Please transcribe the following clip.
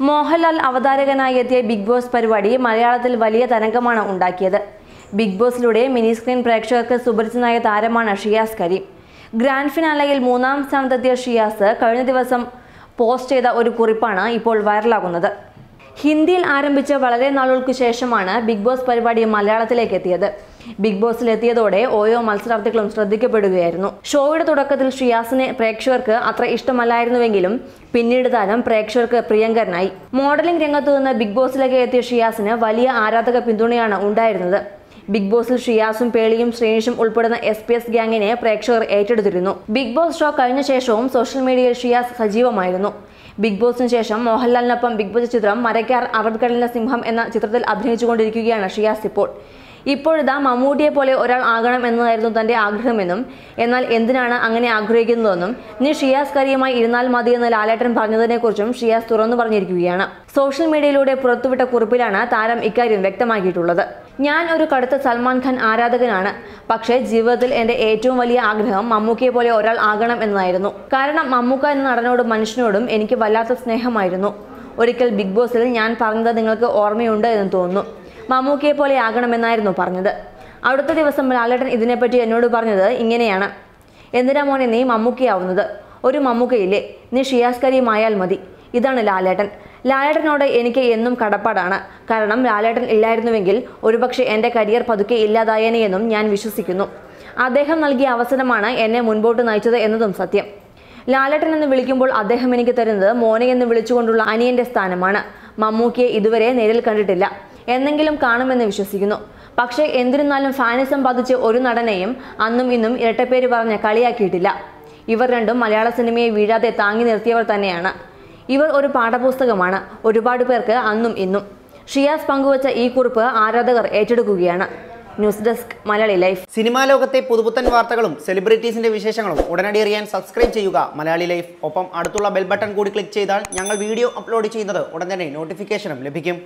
മോഹൻലാൽ അവതാരകനായി എത്തിയ big boss പരിപാടി മലയാളത്തിൽ വലിയ തരംഗമാണ് ഉണ്ടാക്കിയത്. ബിഗ് ബോസിലൂടെ മിനി സ്ക്രീൻ പ്രേക്ഷകർക്ക് സുപരിചിതനായ താരമാണ് ഷിയാസ് കരീം. ഗ്രാൻഡ് ഫിനാലയിൽ മൂന്നാം സ്ഥാനത്തെത്തിയ ഷിയാസ് കഴിഞ്ഞ ദിവസം പോസ്റ്റ് ചെയ്ത ഒരു കുറിപ്പാണ് ഇപ്പോൾ വൈറലാകുന്നത്. ഹിന്ദിയിൽ ആരംഭിച്ച വളരെ നാളുകൾക്ക് ശേഷമാണ് ബിഗ് ബോസ് പരിപാടി മലയാളത്തിലേക്ക് എത്തിയത് ബിഗ് ബോസിൽ എത്തിയതോടെ ഓരോ മത്സരാർത്ഥികളും ശ്രദ്ധിക്കപ്പെടുകയായിരുന്നു. ഷോയുടെ തുടക്കത്തിൽ ഷിയാസിനെ പ്രേക്ഷകർക്ക് അത്ര ഇഷ്ടമല്ലായിരുന്നുവെങ്കിലും പിന്നീട് താരം പ്രേക്ഷകർക്ക് പ്രിയങ്കരനായി. മോഡലിംഗ് രംഗത്തു നിന്ന് ബിഗ് ബോസിലേക്ക് എത്തിയ ഷിയാസിന് വലിയ ആരാധക പിന്തുണയാണ് ഉണ്ടായിരുന്നത്. ബിഗ് ബോസിൽ ഷിയാസും പേളിയും ശ്രീനിഷും ഉൾപ്പെടുന്ന എസ് പി എസ് ഗ്യാങ്ങിനെ പ്രേക്ഷകർ ഏറ്റെടുത്തിരുന്നു. ബിഗ് ബോസ് ഷോ കഴിഞ്ഞ ശേഷവും സോഷ്യൽ മീഡിയയിൽ ഷിയാസ് സജീവമായിരുന്നു. ബിഗ് ബോസിന് ശേഷം മോഹൻലാലിനൊപ്പം ബിഗ് ബോസ് ചിത്രം മരക്കാർ അറബിക്കടലിന്റെ സിംഹം എന്ന ചിത്രത്തിൽ അഭിനയിച്ചുകൊണ്ടിരിക്കുകയാണ് ഷിയാസ് ഇപ്പോൾ. ഇപ്പോഴിതാ മമ്മൂട്ടിയെ പോലെ ഒരാൾ ആകണം എന്നതായിരുന്നു തന്റെ ആഗ്രഹമെന്നും എന്നാൽ എന്തിനാണ് അങ്ങനെ ആഗ്രഹിക്കുന്നതെന്നും നീ ഷിയാസ് കരിയുമായി ഇരുന്നാൽ മതിയെന്ന് ലാലേട്ടൻ പറഞ്ഞതിനെക്കുറിച്ചും ഷിയാസ് തുറന്നു പറഞ്ഞിരിക്കുകയാണ്. സോഷ്യൽ മീഡിയയിലൂടെ പുറത്തുവിട്ട കുറിപ്പിലാണ് താരം ഇക്കാര്യം വ്യക്തമാക്കിയിട്ടുള്ളത്. ഞാൻ ഒരു കടുത്ത സൽമാൻ ഖാൻ ആരാധകനാണ് പക്ഷേ ജീവിതത്തിൽ എന്റെ ഏറ്റവും വലിയ ആഗ്രഹം മമ്മൂക്കയെ പോലെ ഒരാൾ ആകണം എന്നതായിരുന്നു കാരണം മമ്മൂക്ക എന്ന നടനോടും മനുഷ്യനോടും എനിക്ക് വല്ലാത്ത സ്നേഹമായിരുന്നു. ഒരിക്കൽ ബിഗ് ബോസിൽ ഞാൻ പറഞ്ഞത് നിങ്ങൾക്ക് ഓർമ്മയുണ്ട് എന്ന് തോന്നുന്നു. മമ്മൂക്കയെ പോലെ ആകണമെന്നായിരുന്നു പറഞ്ഞത്. അടുത്ത ദിവസം ലാലേട്ടൻ ഇതിനെപ്പറ്റി എന്നോട് പറഞ്ഞത് ഇങ്ങനെയാണ്. എന്തിനാ മോനെ നീ മമ്മൂക്കയാവുന്നത്? ഒരു മമ്മൂക്കയില്ലേ? നീ ഷിയാസ്കരിയുമായാൽ മതി. ഇതാണ് ലാലേട്ടൻ. ലാലേട്ടനോട് എനിക്ക് എന്നും കടപ്പാടാണ്. കാരണം ലാലേട്ടൻ ഇല്ലായിരുന്നുവെങ്കിൽ ഒരുപക്ഷെ എന്റെ കരിയർ പതുക്കെ ഇല്ലാതായേനെയെന്നും ഞാൻ വിശ്വസിക്കുന്നു. അദ്ദേഹം നൽകിയ അവസരമാണ് എന്നെ മുൻപോട്ട് നയിച്ചത് എന്നതും സത്യം. ലാലേട്ടൻ എന്ന് വിളിക്കുമ്പോൾ അദ്ദേഹം എനിക്ക് തരുന്നത് മോനെ എന്ന് വിളിച്ചുകൊണ്ടുള്ള അനിയന്റെ സ്ഥാനമാണ്. മമ്മൂക്കിയെ ഇതുവരെ നേരിൽ കണ്ടിട്ടില്ല. എന്നെങ്കിലും കാണുമെന്ന് വിശ്വസിക്കുന്നു. പക്ഷേ എന്തിരുന്നാലും ഫാനിസം ബാധിച്ച് ഒരു നടനെയും അന്നും ഇന്നും ഇരട്ടപ്പേര് പറഞ്ഞ് കളിയാക്കിയിട്ടില്ല. ഇവർ രണ്ടും മലയാള സിനിമയെ വീഴാതെ താങ്ങി നിർത്തിയവർ തന്നെയാണ്. ഇവർ ഒരു പാഠപുസ്തകമാണ് ഒരുപാട് പേർക്ക് അന്നും ഇന്നും. ഷിയാസ് പങ്കുവച്ച ഈ കുറിപ്പ് ആരാധകർ ഏറ്റെടുക്കുകയാണ്. News desk Malayali life. Cinema ലോകത്തെ പുതുപുത്തൻ വാർത്തകളും സെലിബ്രിറ്റീസിന്റെ വിശേഷങ്ങളും ഉടനടി അറിയാൻ സബ്സ്ക്രൈബ് ചെയ്യുക മലയാളി ലൈഫ്. ഒപ്പം അടുത്തുള്ള ബെൽ ബട്ടൺ കൂടി ക്ലിക്ക് ചെയ്താൽ ഞങ്ങൾ വീഡിയോ അപ്ലോഡ് ചെയ്യുന്നത് ഉടൻ തന്നെ നോട്ടിഫിക്കേഷനും ലഭിക്കും.